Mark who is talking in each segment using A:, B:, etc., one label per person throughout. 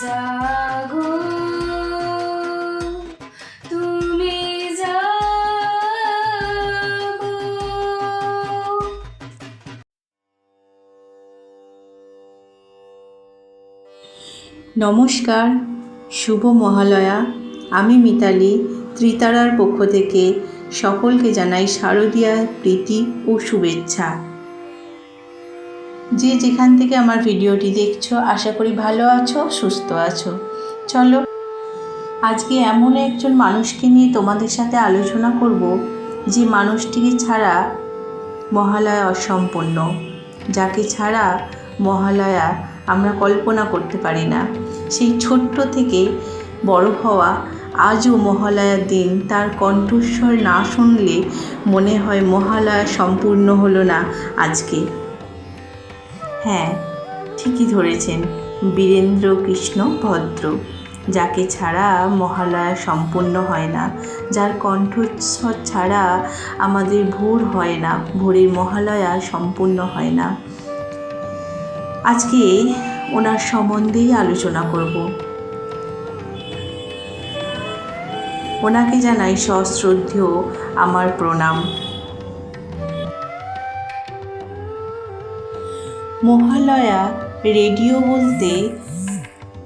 A: জাগো। তুমি জাগো।
B: নমস্কার, শুভ মহালয়া। আমি মিতালি, ত্রিতারার পক্ষ থেকে সকলকে জানাই শারদীয়া প্রীতি ও শুভেচ্ছা। যে যেখান থেকে আমার ভিডিওটি দেখছ, আশা করি ভালো আছো, সুস্থ আছো। চলো, আজকে এমন একজন মানুষকে নিয়ে তোমাদের সাথে আলোচনা করব, যে মানুষটিকে ছাড়া মহালয়া অসম্পূর্ণ, যাকে ছাড়া মহালয়া আমরা কল্পনা করতে পারি না। সেই ছোট্ট থেকে বড় হওয়া আজও মহালয়ার দিন তার কণ্ঠস্বর না শুনলে মনে হয় মহালয়া সম্পূর্ণ হলো না আজকে। হ্যাঁ ঠিকই ধরেছেন, বীরেন্দ্র কৃষ্ণ ভদ্র, যাকে ছাড়া মহালয়া সম্পূর্ণ হয় না, যার কণ্ঠস্বর ছাড়া আমাদের ভোর হয় না, ভোরের মহালয়া সম্পূর্ণ হয় না। আজকে ওনার সম্বন্ধেই আলোচনা করব। ওনাকে জানাই সশ্রদ্ধেয় আমার প্রণাম। মহালয়া রেডিও বলতে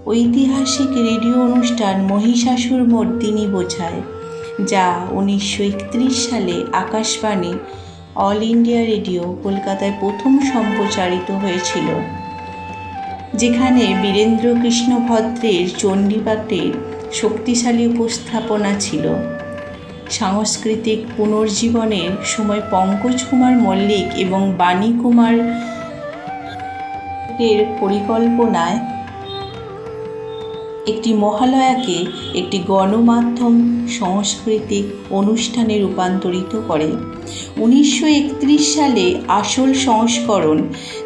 B: ঐতিহাসিক রেডিও অনুষ্ঠান মহিষাসুর মর্দিনী বোঝায়, যা উনিশশো একত্রিশ সালে আকাশবাণী অল ইন্ডিয়া রেডিও কলকাতায় প্রথম সম্প্রচারিত হয়েছিল, যেখানে বীরেন্দ্র কৃষ্ণ ভদ্রের চণ্ডীপাঠের শক্তিশালী উপস্থাপনা ছিল। সাংস্কৃতিক পুনর্জীবনের সময় পঙ্কজ কুমার মল্লিক এবং বাণী কুমার এর পরিকল্পনায় একটি মহালয়াকে একটি গণমাধ্যম সাংস্কৃতিক অনুষ্ঠানে রূপান্তরিত করে। উনিশশো একত্রিশ সালে আসল সংস্করণ,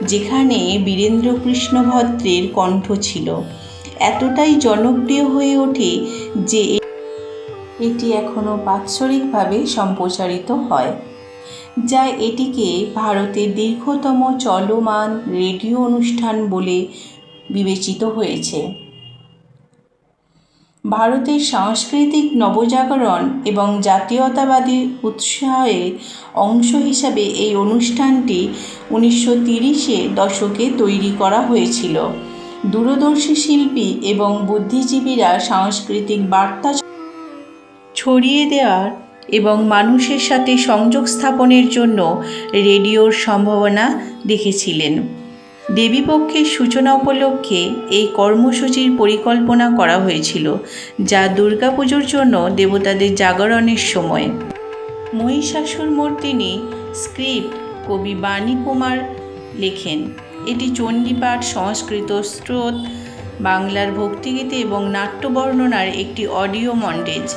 B: যেখানে বীরেন্দ্রকৃষ্ণ ভদ্রের কণ্ঠ ছিল, এতটাই জনপ্রিয় হয়ে ওঠে যে এটি এখনও বাৎসরিকভাবে সম্প্রচারিত হয়। যা এটিকে ভারতের দীর্ঘতম চলমান রেডিও অনুষ্ঠান বলে বিবেচিত হয়েছে। ভারতের সাংস্কৃতিক নবজাগরণ এবং জাতীয়তাবাদী উৎসাহের অংশ হিসাবে এই অনুষ্ঠানটি উনিশশো তিরিশে দশকে তৈরি করা হয়েছিল। দূরদর্শী শিল্পী এবং বুদ্ধিজীবীরা সাংস্কৃতিক বার্তা ছড়িয়ে দেওয়ার এবং মানুষের সাথে সংযোগ স্থাপনের জন্য রেডিওর সম্ভাবনা দেখেছিলেন। দেবীপক্ষের সূচনা উপলক্ষে এই কর্মসূচির পরিকল্পনা করা হয়েছিল, যা দুর্গাপুজোর জন্য দেবতাদের জাগরণের সময়। মহিষাসুর মূর্তিনি স্ক্রিপ্ট কবি বাণী কুমার লেখেন। এটি চণ্ডীপাঠ, সংস্কৃত স্রোত, বাংলার ভক্তিগীতি এবং নাট্য বর্ণনার একটি অডিও মন্টেজ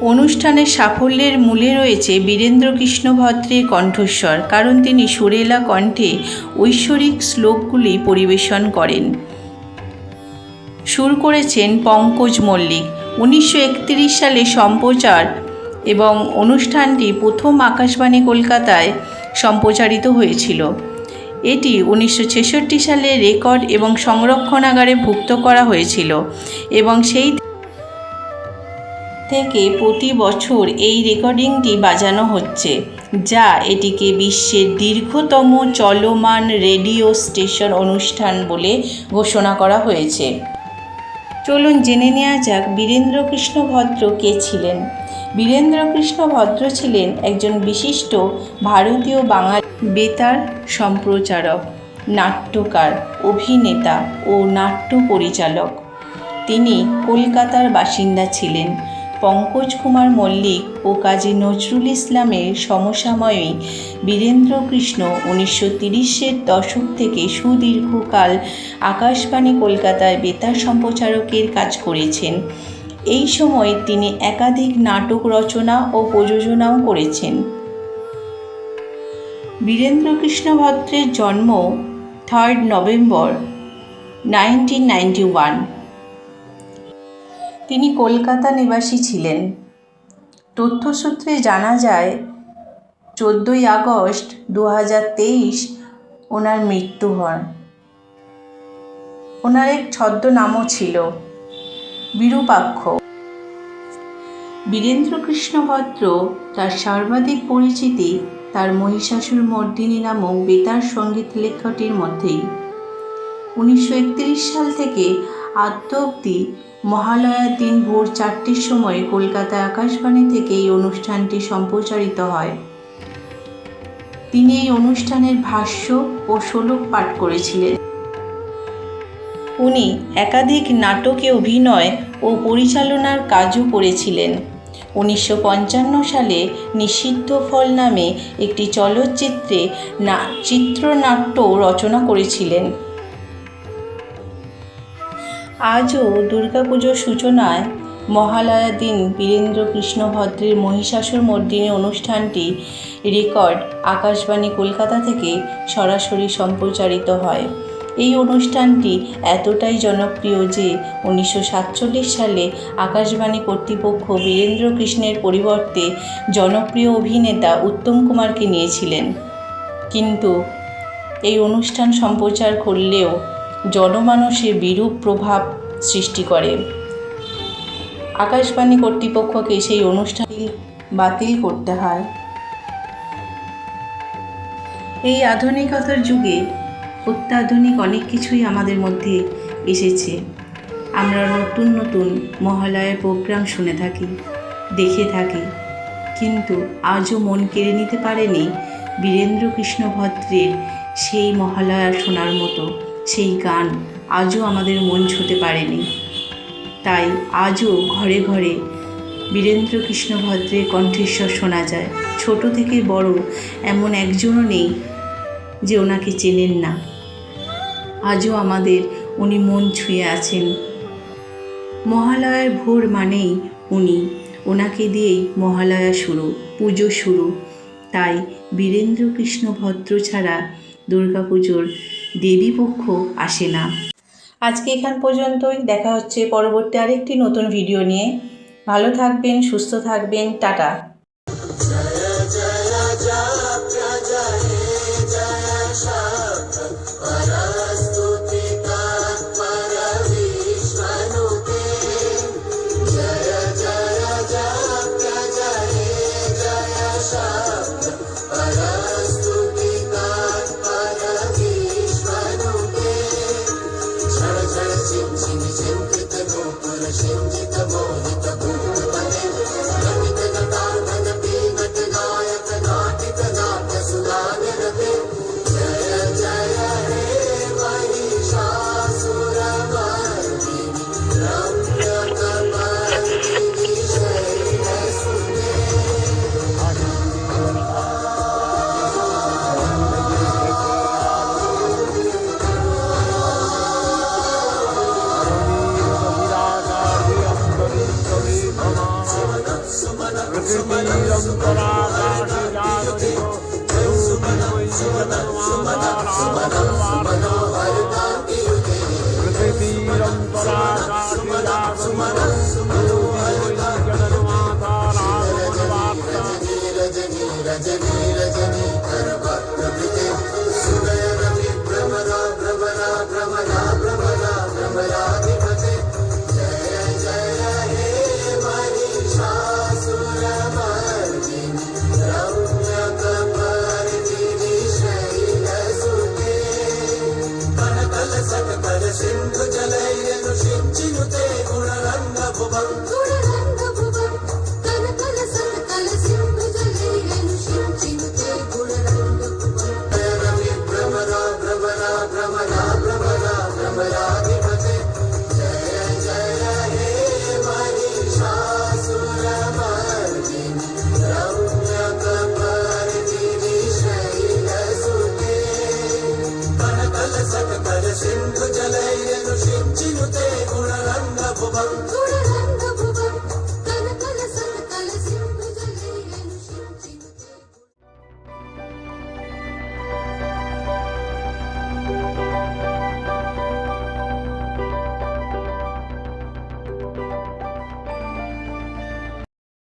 B: অনুষ্ঠানের সাফল্যের মূলে রয়েছে বীরেন্দ্র কৃষ্ণ ভদ্রের কণ্ঠস্বর, কারণ তিনি সুরেলা কণ্ঠে ঐশ্বরিক শ্লোকগুলি পরিবেশন করেন। সুর করেছেন পঙ্কজ মল্লিক। উনিশশো একত্রিশ সালে সম্প্রচার এবং অনুষ্ঠানটি প্রথম আকাশবাণী কলকাতায় সম্প্রচারিত হয়েছিল। এটি উনিশশো ছেষট্টি সালে রেকর্ড এবং সংরক্ষণাগারে ভুক্ত করা হয়েছিল এবং সেই থেকে প্রতি বছর এই রেকর্ডিংটি বাজানো হচ্ছে, যা এটিকে বিশ্বের দীর্ঘতম চলমান রেডিও স্টেশন অনুষ্ঠান বলে ঘোষণা করা হয়েছে। চলুন জেনে নেওয়া যাক বীরেন্দ্রকৃষ্ণ ভদ্র কে ছিলেন। বীরেন্দ্রকৃষ্ণ ভদ্র ছিলেন একজন বিশিষ্ট ভারতীয় বাঙালি বেতার সম্প্রচারক, নাট্যকার, অভিনেতা ও নাট্য পরিচালক। তিনি কলকাতার বাসিন্দা ছিলেন। পঙ্কজ কুমার মল্লিক ও কাজী নজরুল ইসলামের সমসাময়িক বীরেন্দ্রকৃষ্ণ উনিশশো তিরিশের দশক থেকে সুদীর্ঘকাল আকাশবাণী কলকাতায় বেতার সম্প্রচারকের কাজ করেছেন। এই সময় তিনি একাধিক নাটক রচনা ও প্রযোজনাও করেছেন। বীরেন্দ্রকৃষ্ণ ভদ্রের জন্ম third November nineteen ninety one তিনি কলকাতা নিবাসী ছিলেন। তথ্যসূত্রে জানা যায়, চোদ্দোই আগস্ট দু হাজার তেইশ ওনার মৃত্যু হয় ওনার এক ছদ্মনামও ছিল, বিরূপাক্ষ। বীরেন্দ্রকৃষ্ণ ভদ্র তার সর্বাধিক পরিচিতি তার মহিষাসুর মর্দিনী নামক বেতার সংগীত লেখাটির মধ্যেই। উনিশশো একত্রিশ সাল থেকে আদ্য অব্দি মহালয়ার দিন ভোর চারটের সময় কলকাতা আকাশবাণী থেকে এই অনুষ্ঠানটি সম্প্রচারিত হয়। তিনি এই অনুষ্ঠানের ভাষ্য ও শোলক পাঠ করেছিলেন। উনি একাধিক নাটকে অভিনয় ও পরিচালনার কাজও করেছিলেন। উনিশশো পঞ্চান্ন সালে নিষিদ্ধ ফল নামে একটি চলচ্চিত্রে না চিত্রনাট্য রচনা করেছিলেন। আজও দুর্গাপুজোর সূচনায় মহালয়ার দিন বীরেন্দ্র কৃষ্ণ ভদ্রের মহিষাসুর মর্দিনী অনুষ্ঠানটি রেকর্ড আকাশবাণী কলকাতা থেকে সরাসরি সম্প্রচারিত হয়। এই অনুষ্ঠানটি এতটাই জনপ্রিয় যে উনিশশো সাতচল্লিশ সালে আকাশবাণী কর্তৃপক্ষ বীরেন্দ্র কৃষ্ণের পরিবর্তে জনপ্রিয় অভিনেতা উত্তম কুমারকে নিয়েছিলেন। কিন্তু এই অনুষ্ঠান সম্প্রচার করলেও জনমানসে বিরূপ প্রভাব সৃষ্টি করে। আকাশবাণী কর্তৃপক্ষকে সেই অনুষ্ঠান বাতিল করতে হয়। এই আধুনিকতার যুগে অত্যাধুনিক অনেক কিছুই আমাদের মধ্যে এসেছে। আমরা নতুন নতুন মহালয়ার প্রোগ্রাম শুনে থাকি, দেখে থাকি। কিন্তু আজও মন কেড়ে নিতে পারেনি বীরেন্দ্র কৃষ্ণ ভদ্রের সেই মহালয়া শোনার মতো সেই গান আজও আমাদের মন ছুঁতে পারেনি। তাই আজও ঘরে ঘরে বীরেন্দ্র কৃষ্ণ ভদ্রের কণ্ঠস্বর শোনা যায়। ছোট থেকে বড় এমন একজনও নেই যে ওনাকে চেনেন না। আজও আমাদের উনি মন ছুঁয়ে আছেন। মহালয়ার ভোর মানেই উনি। ওনাকে দিয়েই মহালয়া শুরু, পুজো শুরু। তাই বীরেন্দ্র কৃষ্ণ ভদ্র ছাড়া দুর্গাপুজোর দেবীপক্ষ আসে না। আজকে এখান পর্যন্তই। দেখা হচ্ছে পরবর্তী আরেকটি নতুন ভিডিও নিয়ে। ভালো থাকবেন, সুস্থ থাকবেন। টাটা।
C: جميلة جميلة جميلة